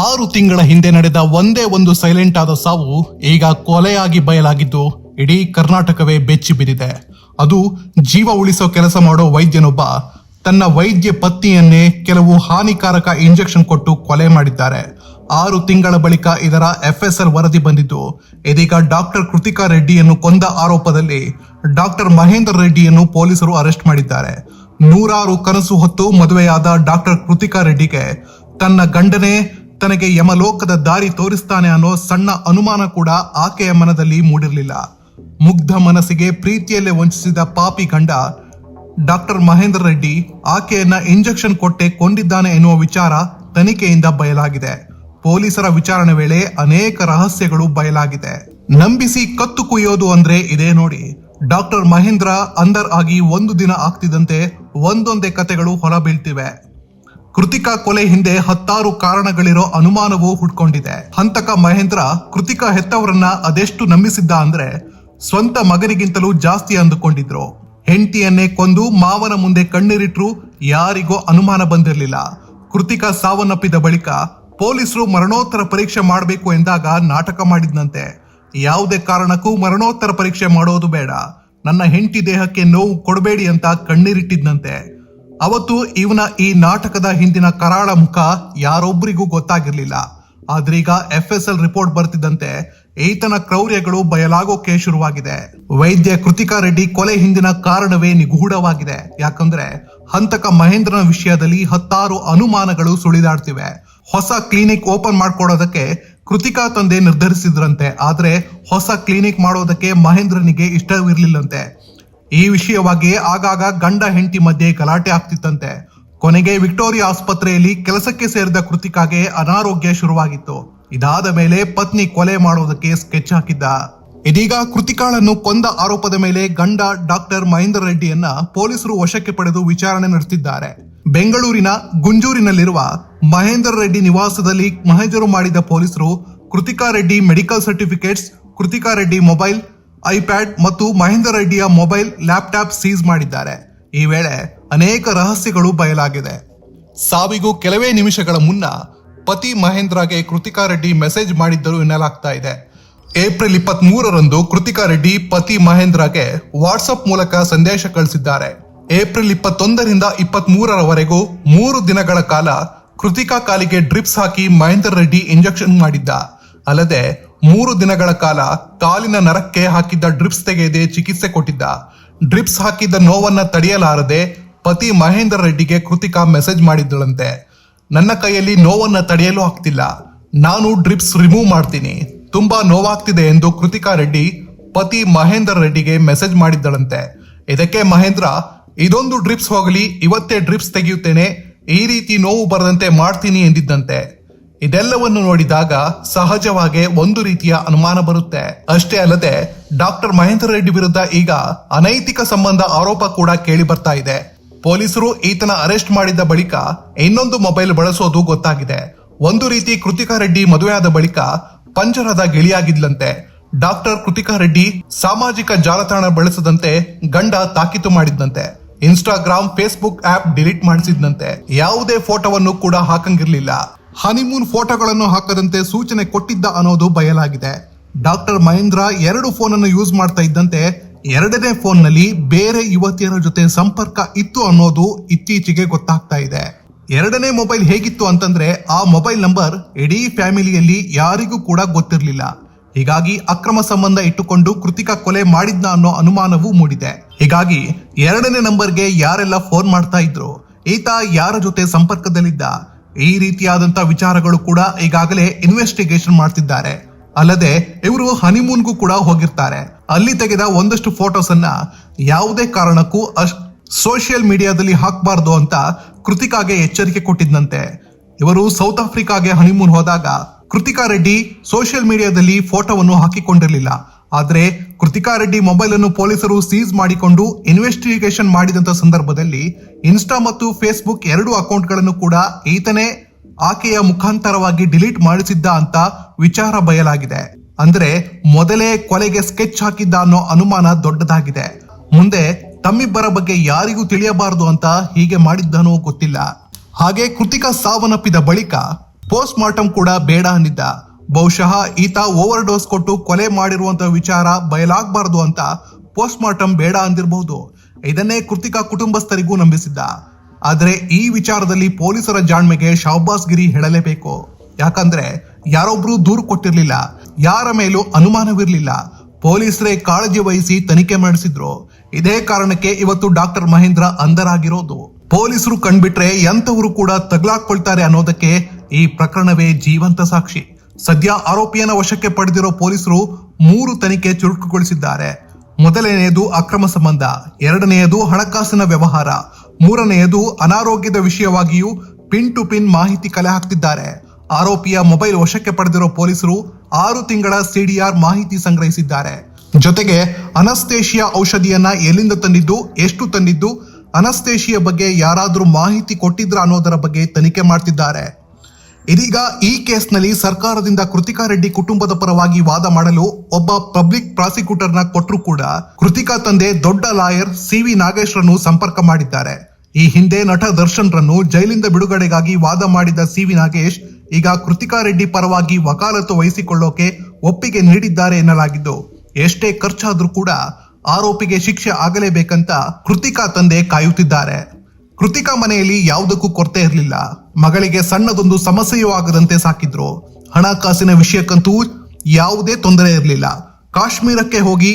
ಆರು ತಿಂಗಳ ಹಿಂದೆ ನಡೆದ ಒಂದೇ ಒಂದು ಸೈಲೆಂಟ್ ಆದ ಸಾವು ಈಗ ಕೊಲೆಯಾಗಿ ಬಯಲಾಗಿದ್ದು ಇಡೀ ಕರ್ನಾಟಕವೇ ಬೆಚ್ಚಿ ಬಿದ್ದಿದೆ. ಅದು ಜೀವ ಉಳಿಸೋ ಕೆಲಸ ಮಾಡೋ ವೈದ್ಯನೊಬ್ಬ ತನ್ನ ವೈದ್ಯ ಪತ್ನಿಯನ್ನೇ ಕೆಲವು ಹಾನಿಕಾರಕ ಇಂಜೆಕ್ಷನ್ ಕೊಟ್ಟು ಕೊಲೆ ಮಾಡಿದ್ದಾರೆ. ಆರು ತಿಂಗಳ ಬಳಿಕ ಇದರ ಎಫ್ಎಸ್ಎಲ್ ವರದಿ ಬಂದಿದ್ದು, ಇದೀಗ ಡಾಕ್ಟರ್ ಕೃತಿಕಾ ರೆಡ್ಡಿಯನ್ನು ಕೊಂದ ಆರೋಪದಲ್ಲಿ ಡಾಕ್ಟರ್ ಮಹೇಂದ್ರ ರೆಡ್ಡಿಯನ್ನು ಪೊಲೀಸರು ಅರೆಸ್ಟ್ ಮಾಡಿದ್ದಾರೆ. ನೂರಾರು ಕನಸು ಹೊತ್ತು ಮದುವೆಯಾದ ಡಾಕ್ಟರ್ ಕೃತಿಕಾ ರೆಡ್ಡಿಗೆ ತನ್ನ ಗಂಡನೇ ತನಗೆ ಯಮಲೋಕದ ದಾರಿ ತೋರಿಸ್ತಾನೆ ಅನ್ನೋ ಸಣ್ಣ ಅನುಮಾನ ಕೂಡ ಆಕೆಯ ಮನದಲ್ಲಿ ಮೂಡಿರಲಿಲ್ಲ. ಮುಗ್ಧ ಮನಸ್ಸಿಗೆ ಪ್ರೀತಿಯಲ್ಲೇ ವಂಚಿಸಿದ ಪಾಪಿ ಗಂಡ ಡಾಕ್ಟರ್ ಮಹೇಂದ್ರ ರೆಡ್ಡಿ ಆಕೆಯನ್ನ ಇಂಜೆಕ್ಷನ್ ಕೊಟ್ಟೆ ಕೊಂಡಿದ್ದಾನೆ ಎನ್ನುವ ವಿಚಾರ ತನಿಖೆಯಿಂದ ಬಯಲಾಗಿದೆ. ಪೊಲೀಸರ ವಿಚಾರಣೆ ವೇಳೆ ಅನೇಕ ರಹಸ್ಯಗಳು ಬಯಲಾಗಿದೆ. ನಂಬಿಸಿ ಕತ್ತು ಕುಯ್ಯೋದು ಅಂದ್ರೆ ಇದೇ ನೋಡಿ. ಡಾಕ್ಟರ್ ಮಹೇಂದ್ರ ಅಂದರ್ ಆಗಿ ಒಂದು ದಿನ ಆಗ್ತಿದ್ದಂತೆ ಒಂದೊಂದೇ ಕತೆಗಳು ಹೊರಬೀಳ್ತಿವೆ. ಕೃತಿಕಾ ಕೊಲೆ ಹಿಂದೆ ಹತ್ತಾರು ಕಾರಣಗಳಿರೋ ಅನುಮಾನವೂ ಹುಡ್ಕೊಂಡಿದೆ ಹಂತಕ ಮಹೇಂದ್ರ ಕೃತಿಕಾ ಹೆತ್ತವರನ್ನ ಅದೆಷ್ಟು ನಂಬಿಸಿದ್ದ ಅಂದ್ರೆ ಸ್ವಂತ ಮಗನಿಗಿಂತಲೂ ಜಾಸ್ತಿ ಅಂದುಕೊಂಡಿದ್ರು. ಹೆಂಡತಿಯನ್ನೇ ಕೊಂದು ಮಾವನ ಮುಂದೆ ಕಣ್ಣೀರಿಟ್ರು ಯಾರಿಗೂ ಅನುಮಾನ ಬಂದಿರಲಿಲ್ಲ. ಕೃತಿಕಾ ಸಾವನ್ನಪ್ಪಿದ ಬಳಿಕ ಪೊಲೀಸರು ಮರಣೋತ್ತರ ಪರೀಕ್ಷೆ ಮಾಡಬೇಕು ಎಂದಾಗ ನಾಟಕ ಮಾಡಿದ್ನಂತೆ. ಯಾವುದೇ ಕಾರಣಕ್ಕೂ ಮರಣೋತ್ತರ ಪರೀಕ್ಷೆ ಮಾಡೋದು ಬೇಡ. ನನ್ನ ಹೆಂಡತಿ ದೇಹಕ್ಕೆ ನೋವು ಕೊಡಬೇಡಿ ಅಂತ ಕಣ್ಣೀರಿಟ್ಟಿದ್ನಂತೆ. ಅವತ್ತು ಇವನ ಈ ನಾಟಕದ ಹಿಂದಿನ ಕರಾಳ ಮುಖ ಯಾರೊಬ್ಬರಿಗೂ ಗೊತ್ತಾಗಿರ್ಲಿಲ್ಲ. ಆದ್ರೀಗ ಎಫ್ ಎಸ್ ಎಲ್ ರಿಪೋರ್ಟ್ ಬರ್ತಿದ್ದಂತೆ ಈತನ ಕ್ರೌರ್ಯಗಳು ಬಯಲಾಗೋಕೆ ಶುರುವಾಗಿದೆ. ವೈದ್ಯ ಕೃತಿಕಾ ರೆಡ್ಡಿ ಕೊಲೆ ಹಿಂದಿನ ಕಾರಣವೇ ನಿಗೂಢವಾಗಿದೆ. ಯಾಕಂದ್ರೆ ಹಂತಕ ಮಹೇಂದ್ರನ ವಿಷಯದಲ್ಲಿ ಹತ್ತಾರು ಅನುಮಾನಗಳು ಸುಳಿದಾಡ್ತಿವೆ. ಹೊಸ ಕ್ಲಿನಿಕ್ ಓಪನ್ ಮಾಡ್ಕೊಡೋದಕ್ಕೆ ಕೃತಿಕಾ ತಂದೆ ನಿರ್ಧರಿಸಿದ್ರಂತೆ. ಆದ್ರೆ ಹೊಸ ಕ್ಲಿನಿಕ್ ಮಾಡೋದಕ್ಕೆ ಮಹೇಂದ್ರನಿಗೆ ಇಷ್ಟವಿರ್ಲಿಲ್ಲಂತೆ. ಈ ವಿಷಯವಾಗಿ ಆಗಾಗ ಗಂಡ ಹೆಂಡತಿ ಮಧ್ಯೆ ಗಲಾಟೆ ಆಗ್ತಿತ್ತಂತೆ. ಕೊನೆಗೆ ವಿಕ್ಟೋರಿಯಾ ಆಸ್ಪತ್ರೆಯಲ್ಲಿ ಕೆಲಸಕ್ಕೆ ಸೇರಿದ ಕೃತಿಕಾಗೆ ಅನಾರೋಗ್ಯ ಶುರುವಾಗಿತ್ತು. ಇದಾದ ಮೇಲೆ ಪತ್ನಿ ಕೊಲೆ ಮಾಡುವುದಕ್ಕೆ ಸ್ಕೆಚ್ ಹಾಕಿದ್ದ. ಇದೀಗ ಕೃತಿಕಾಳನ್ನು ಕೊಂದ ಆರೋಪದ ಮೇಲೆ ಗಂಡ ಡಾಕ್ಟರ್ ಮಹೇಂದ್ರ ರೆಡ್ಡಿಯನ್ನ ಪೊಲೀಸರು ವಶಕ್ಕೆ ಪಡೆದು ವಿಚಾರಣೆ ನಡೆಸಿದ್ದಾರೆ. ಬೆಂಗಳೂರಿನ ಗುಂಜೂರಿನಲ್ಲಿರುವ ಮಹೇಂದ್ರ ರೆಡ್ಡಿ ನಿವಾಸದಲ್ಲಿ ಮಹಜರು ಮಾಡಿದ ಪೊಲೀಸರು Krithika Reddy medical certificates, Krithika Reddy mobile iPad ಮತ್ತು ಮಹೇಂದ್ರ ರೆಡ್ಡಿಯ ಮೊಬೈಲ್ ಲ್ಯಾಪ್ಟಾಪ್ ಸೀಸ್ ಮಾಡಿದ್ದಾರೆ. ಈ ವೇಳೆ ಅನೇಕ ರಹಸ್ಯಗಳು ಬಯಲಾಗಿದೆ. ಸಾವಿಗೂ ಕೆಲವೇ ನಿಮಿಷಗಳ ಮುನ್ನ ಪತಿ ಮಹೇಂದ್ರಗೆ ಕೃತಿಕಾ ರೆಡ್ಡಿ ಮೆಸೇಜ್ ಮಾಡಿದ್ದರು ಎನ್ನಲಾಗ್ತಾ ಇದೆ. ಏಪ್ರಿಲ್ ಇಪ್ಪತ್ತ್ ಮೂರರಂದು ಕೃತಿಕಾ ರೆಡ್ಡಿ ಪತಿ ಮಹೇಂದ್ರಗೆ ವಾಟ್ಸಪ್ ಮೂಲಕ ಸಂದೇಶ ಕಳಿಸಿದ್ದಾರೆ. ಏಪ್ರಿಲ್ ಇಪ್ಪತ್ತೊಂದರಿಂದ ಇಪ್ಪತ್ತ್ ಮೂರರವರೆಗೂ ಮೂರು ದಿನಗಳ ಕಾಲ ಕೃತಿಕಾ ಕಾಲಿಗೆ ಡ್ರಿಪ್ಸ್ ಹಾಕಿ ಮಹೇಂದ್ರ ರೆಡ್ಡಿ ಇಂಜೆಕ್ಷನ್ ಮಾಡಿದ್ದ. ಅಲ್ಲದೆ ಮೂರು ದಿನಗಳ ಕಾಲ ಕಾಲಿನ ನರಕ್ಕೆ ಹಾಕಿದ್ದ ಡ್ರಿಪ್ಸ್ ತೆಗೆಯದೆ ಚಿಕಿತ್ಸೆ ಕೊಟ್ಟಿದ್ದ. ಡ್ರಿಪ್ಸ್ ಹಾಕಿದ್ದ ನೋವನ್ನ ತಡೆಯಲಾರದೆ ಪತಿ ಮಹೇಂದ್ರ ರೆಡ್ಡಿಗೆ ಕೃತಿಕಾ ಮೆಸೇಜ್ ಮಾಡಿದ್ದಳಂತೆ. ನನ್ನ ಕೈಯಲ್ಲಿ ನೋವನ್ನ ತಡೆಯಲು ಆಗ್ತಿಲ್ಲ. ನಾನು ಡ್ರಿಪ್ಸ್ ರಿಮೂವ್ ಮಾಡ್ತೀನಿ. ತುಂಬಾ ನೋವಾಗ್ತಿದೆ ಎಂದು ಕೃತಿಕಾ ರೆಡ್ಡಿ ಪತಿ ಮಹೇಂದ್ರ ರೆಡ್ಡಿಗೆ ಮೆಸೇಜ್ ಮಾಡಿದ್ದಳಂತೆ. ಇದಕ್ಕೆ ಮಹೇಂದ್ರ, ಇದೊಂದು ಡ್ರಿಪ್ಸ್ ಹೋಗಲಿ, ಇವತ್ತೇ ಡ್ರಿಪ್ಸ್ ತೆಗೆಯುತ್ತೇನೆ. ಈ ರೀತಿ ನೋವು ಬರದಂತೆ ಮಾಡ್ತೀನಿ ಎಂದಿದ್ದಂತೆ. ಇದೆಲ್ಲವನ್ನು ನೋಡಿದಾಗ ಸಹಜವಾಗಿ ಒಂದು ರೀತಿಯ ಅನುಮಾನ ಬರುತ್ತೆ. ಅಷ್ಟೇ ಅಲ್ಲದೆ, ಡಾಕ್ಟರ್ ಮಹೇಂದ್ರ ರೆಡ್ಡಿ ವಿರುದ್ಧ ಈಗ ಅನೈತಿಕ ಸಂಬಂಧ ಆರೋಪ ಕೂಡ ಕೇಳಿ ಬರ್ತಾ ಇದೆ. ಪೊಲೀಸರು ಈತನ ಅರೆಸ್ಟ್ ಮಾಡಿದ ಬಳಿಕ ಇನ್ನೊಂದು ಮೊಬೈಲ್ ಬಳಸೋದು ಗೊತ್ತಾಗಿದೆ. ಒಂದು ರೀತಿ ಕೃತಿಕಾ ರೆಡ್ಡಿ ಮದುವೆಯಾದ ಬಳಿಕ ಪಂಜರದ ಗಿಳಿಯಾಗಿದ್ಲಂತೆ. ಡಾಕ್ಟರ್ ಕೃತಿಕಾ ರೆಡ್ಡಿ ಸಾಮಾಜಿಕ ಜಾಲತಾಣ ಬಳಸದಂತೆ ಗಂಡ ತಾಕೀತು ಮಾಡಿದ್ದಂತೆ ಇನ್ಸ್ಟಾಗ್ರಾಮ್, ಫೇಸ್ಬುಕ್ ಆಪ್ ಡಿಲೀಟ್ ಮಾಡಿಸಿದ್ನಂತೆ. ಯಾವುದೇ ಫೋಟೋವನ್ನು ಕೂಡ ಹಾಕಂಗಿರ್ಲಿಲ್ಲ. ಹನಿಮೂನ್ ಫೋಟೋಗಳನ್ನು ಹಾಕದಂತೆ ಸೂಚನೆ ಕೊಟ್ಟಿದ್ದ ಅನ್ನೋದು ಬಯಲಾಗಿದೆ. ಡಾಕ್ಟರ್ ಮಹೇಂದ್ರ ಎರಡು ಫೋನ್ ಅನ್ನು ಯೂಸ್ ಮಾಡ್ತಾ ಇದ್ದಂತೆ ಎರಡನೇ ಫೋನ್ನಲ್ಲಿ ಬೇರೆ ಯುವತಿಯರ ಜೊತೆ ಸಂಪರ್ಕ ಇತ್ತು ಅನ್ನೋದು ಇತ್ತೀಚೆಗೆ ಗೊತ್ತಾಗ್ತಾ ಇದೆ. ಎರಡನೇ ಮೊಬೈಲ್ ಹೇಗಿತ್ತು ಅಂತಂದ್ರೆ ಆ ಮೊಬೈಲ್ ನಂಬರ್ ಇಡೀ ಫ್ಯಾಮಿಲಿಯಲ್ಲಿ ಯಾರಿಗೂ ಕೂಡ ಗೊತ್ತಿರಲಿಲ್ಲ. ಹೀಗಾಗಿ ಅಕ್ರಮ ಸಂಬಂಧ ಇಟ್ಟುಕೊಂಡು ಕೃತಿಕಾ ಕೊಲೆ ಮಾಡಿದ್ನ ಅನ್ನೋ ಅನುಮಾನವೂ ಮೂಡಿದೆ. ಹೀಗಾಗಿ ಎರಡನೇ ನಂಬರ್ಗೆ ಯಾರೆಲ್ಲ ಫೋನ್ ಮಾಡ್ತಾ ಇದ್ರು, ಈತ ಯಾರ ಜೊತೆ ಸಂಪರ್ಕದಲ್ಲಿದ್ದ ಈ ರೀತಿಯಾದಂತಹ ವಿಚಾರಗಳು ಕೂಡ ಈಗಾಗಲೇ ಇನ್ವೆಸ್ಟಿಗೇಷನ್ ಮಾಡ್ತಿದ್ದಾರೆ. ಅಲ್ಲದೆ ಇವರು ಹನಿಮೂನ್ಗೂ ಕೂಡ ಹೋಗಿರ್ತಾರೆ. ಅಲ್ಲಿ ತೆಗೆದ ಒಂದಷ್ಟು ಫೋಟೋಸ್ ಅನ್ನ ಯಾವುದೇ ಕಾರಣಕ್ಕೂ ಸೋಷಿಯಲ್ ಮೀಡಿಯಾದಲ್ಲಿ ಹಾಕಬಾರ್ದು ಅಂತ ಕೃತಿಕಾಗೆ ಎಚ್ಚರಿಕೆ ಕೊಟ್ಟಿದ್ದಂತೆ ಇವರು ಸೌತ್ ಆಫ್ರಿಕಾಗೆ ಹನಿಮೂನ್ ಹೋದಾಗ ಕೃತಿಕಾ ರೆಡ್ಡಿ ಸೋಷಿಯಲ್ ಮೀಡಿಯಾದಲ್ಲಿ ಫೋಟೋವನ್ನು ಹಾಕಿಕೊಂಡಿರಲಿಲ್ಲ. ಆದ್ರೆ ಕೃತಿಕಾ ರೆಡ್ಡಿ ಮೊಬೈಲ್ ಅನ್ನು ಪೊಲೀಸರು ಸೀಸ್ ಮಾಡಿಕೊಂಡು ಇನ್ವೆಸ್ಟಿಗೇಷನ್ ಮಾಡಿದಂತ ಸಂದರ್ಭದಲ್ಲಿ ಇನ್ಸ್ಟಾ ಮತ್ತು ಫೇಸ್ಬುಕ್ ಎರಡು ಅಕೌಂಟ್ಗಳನ್ನು ಕೂಡ ಈತನೇ ಆಕೆಯ ಮುಖಾಂತರವಾಗಿ ಡಿಲೀಟ್ ಮಾಡಿಸಿದ್ದ ಅಂತ ವಿಚಾರ ಬಯಲಾಗಿದೆ. ಅಂದ್ರೆ ಮೊದಲೇ ಕೊಲೆಗೆ ಸ್ಕೆಚ್ ಹಾಕಿದ್ದ ಅನ್ನೋ ಅನುಮಾನ ದೊಡ್ಡದಾಗಿದೆ. ಮುಂದೆ ತಮ್ಮಿಬ್ಬರ ಬಗ್ಗೆ ಯಾರಿಗೂ ತಿಳಿಯಬಾರದು ಅಂತ ಹೀಗೆ ಮಾಡಿದ್ದನೋ ಗೊತ್ತಿಲ್ಲ. ಹಾಗೆ ಕೃತಿಕಾ ಸಾವನ್ನಪ್ಪಿದ ಬಳಿಕ ಪೋಸ್ಟ್ ಮಾರ್ಟಮ್ ಕೂಡ ಬೇಡ ಅಂದಿದ್ದ. ಬಹುಶಃ ಈತ ಓವರ್ ಡೋಸ್ ಕೊಟ್ಟು ಕೊಲೆ ಮಾಡಿರುವಂತಹ ವಿಚಾರ ಬಯಲಾಗಬಾರದು ಅಂತ ಪೋಸ್ಟ್ ಮಾರ್ಟಮ್ ಬೇಡ ಅಂದಿರಬಹುದು. ಇದನ್ನೇ ಕೃತಿಕಾ ಕುಟುಂಬಸ್ಥರಿಗೂ ನಂಬಿಸಿದ್ದ. ಆದರೆ ಈ ವಿಚಾರದಲ್ಲಿ ಪೊಲೀಸರ ಜಾಣ್ಮೆಗೆ ಶಹಬಾಸ್ ಗಿರಿ ಹೇಳಲೇಬೇಕು. ಯಾಕಂದ್ರೆ ಯಾರೊಬ್ರು ದೂರು ಕೊಟ್ಟಿರಲಿಲ್ಲ, ಯಾರ ಮೇಲೂ ಅನುಮಾನವಿರಲಿಲ್ಲ. ಪೊಲೀಸರೇ ಕಾಳಜಿ ವಹಿಸಿ ತನಿಖೆ ಮಾಡಿಸಿದ್ರು. ಇದೇ ಕಾರಣಕ್ಕೆ ಇವತ್ತು ಡಾಕ್ಟರ್ ಮಹೇಂದ್ರ ಅಂಧರಾಗಿರೋದು. ಪೊಲೀಸರು ಕಂಡ್ಬಿಟ್ರೆ ಎಂಥವರು ಕೂಡ ತಗ್ಲಾಕೊಳ್ತಾರೆ ಅನ್ನೋದಕ್ಕೆ ಈ ಪ್ರಕರಣವೇ ಜೀವಂತ ಸಾಕ್ಷಿ. ಸದ್ಯ ಆರೋಪಿಯನ್ನ ವಶಕ್ಕೆ ಪಡೆದಿರೋ ಪೊಲೀಸರು ಮೂರು ತನಿಖೆ ಚುರುಕುಗೊಳಿಸಿದ್ದಾರೆ. ಮೊದಲನೆಯದು ಅಕ್ರಮ ಸಂಬಂಧ, ಎರಡನೆಯದು ಹಣಕಾಸಿನ ವ್ಯವಹಾರ, ಮೂರನೆಯದು ಅನಾರೋಗ್ಯದ ವಿಷಯವಾಗಿಯೂ ಪಿನ್ ಟು ಪಿನ್ ಮಾಹಿತಿ ಕಲೆ ಹಾಕ್ತಿದ್ದಾರೆ. ಆರೋಪಿಯ ಮೊಬೈಲ್ ವಶಕ್ಕೆ ಪಡೆದಿರೋ ಪೊಲೀಸರು ಆರು ತಿಂಗಳ ಸಿಡಿಆರ್ ಮಾಹಿತಿ ಸಂಗ್ರಹಿಸಿದ್ದಾರೆ. ಜೊತೆಗೆ ಅನಸ್ತೇಶಿಯಾ ಔಷಧಿಯನ್ನ ಎಲ್ಲಿಂದ ತಂದಿದ್ದು, ಎಷ್ಟು ತಂದಿದ್ದು ಅನಸ್ತೇಶಿಯ ಬಗ್ಗೆ ಯಾರಾದರೂ ಮಾಹಿತಿ ಕೊಟ್ಟಿದ್ರ ಅನ್ನೋದರ ಬಗ್ಗೆ ತನಿಖೆ ಮಾಡ್ತಿದ್ದಾರೆ. ಇದೀಗ ಈ ಕೇಸ್ನಲ್ಲಿ ಸರ್ಕಾರದಿಂದ ಕೃತಿಕಾ ರೆಡ್ಡಿ ಕುಟುಂಬದ ಪರವಾಗಿ ವಾದ ಮಾಡಲು ಒಬ್ಬ ಪಬ್ಲಿಕ್ ಪ್ರಾಸಿಕ್ಯೂಟರ್ನ ಕೊಟ್ಟರು ಕೂಡ ಕೃತಿಕಾ ತಂದೆ ದೊಡ್ಡ ಲಾಯರ್ ಸಿ ವಿ ನಾಗೇಶ್ರನ್ನು ಸಂಪರ್ಕ ಮಾಡಿದ್ದಾರೆ. ಈ ಹಿಂದೆ ನಟ ದರ್ಶನ್ ರನ್ನು ಜೈಲಿಂದ ಬಿಡುಗಡೆಗಾಗಿ ವಾದ ಮಾಡಿದ ಸಿ ವಿ ನಾಗೇಶ್ ಈಗ ಕೃತಿಕಾ ರೆಡ್ಡಿ ಪರವಾಗಿ ವಕಾಲತ್ತು ವಹಿಸಿಕೊಳ್ಳೋಕೆ ಒಪ್ಪಿಗೆ ನೀಡಿದ್ದಾರೆ ಎನ್ನಲಾಗಿದ್ದು, ಎಷ್ಟೇ ಖರ್ಚಾದರೂ ಕೂಡ ಆರೋಪಿಗೆ ಶಿಕ್ಷೆ ಆಗಲೇಬೇಕಂತ ಕೃತಿಕಾ ತಂದೆ ಕಾಯುತ್ತಿದ್ದಾರೆ. ಕೃತಿಕಾ ಮನೆಯಲ್ಲಿ ಯಾವುದಕ್ಕೂ ಕೊರತೆ ಇರಲಿಲ್ಲ. ಮಗಳಿಗೆ ಸಣ್ಣದೊಂದು ಸಮಸ್ಯೆಯೂ ಆಗದಂತೆ ಸಾಕಿದ್ರು. ಹಣಕಾಸಿನ ವಿಷಯಕ್ಕಂತೂ ಯಾವುದೇ ತೊಂದರೆ ಇರಲಿಲ್ಲ. ಕಾಶ್ಮೀರಕ್ಕೆ ಹೋಗಿ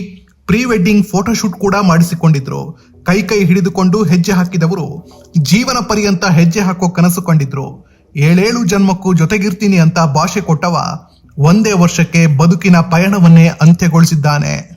ಪ್ರೀ ವೆಡ್ಡಿಂಗ್ ಫೋಟೋಶೂಟ್ ಕೂಡ ಮಾಡಿಸಿಕೊಂಡಿದ್ರು. ಕೈ ಕೈ ಹಿಡಿದುಕೊಂಡು ಹೆಜ್ಜೆ ಹಾಕಿದವರು. ಜೀವನ ಪರ್ಯಂತ ಹೆಜ್ಜೆ ಹಾಕೋ ಕನಸು ಕಂಡಿದ್ರು. ಏಳೇಳು ಜನ್ಮಕ್ಕೂ ಜೊತೆಗಿರ್ತೀನಿ ಅಂತ ಭಾಷೆ ಕೊಟ್ಟವ ಒಂದೇ ವರ್ಷಕ್ಕೆ ಬದುಕಿನ ಪಯಣವನ್ನೇ ಅಂತ್ಯಗೊಳಿಸಿದ್ದಾನೆ.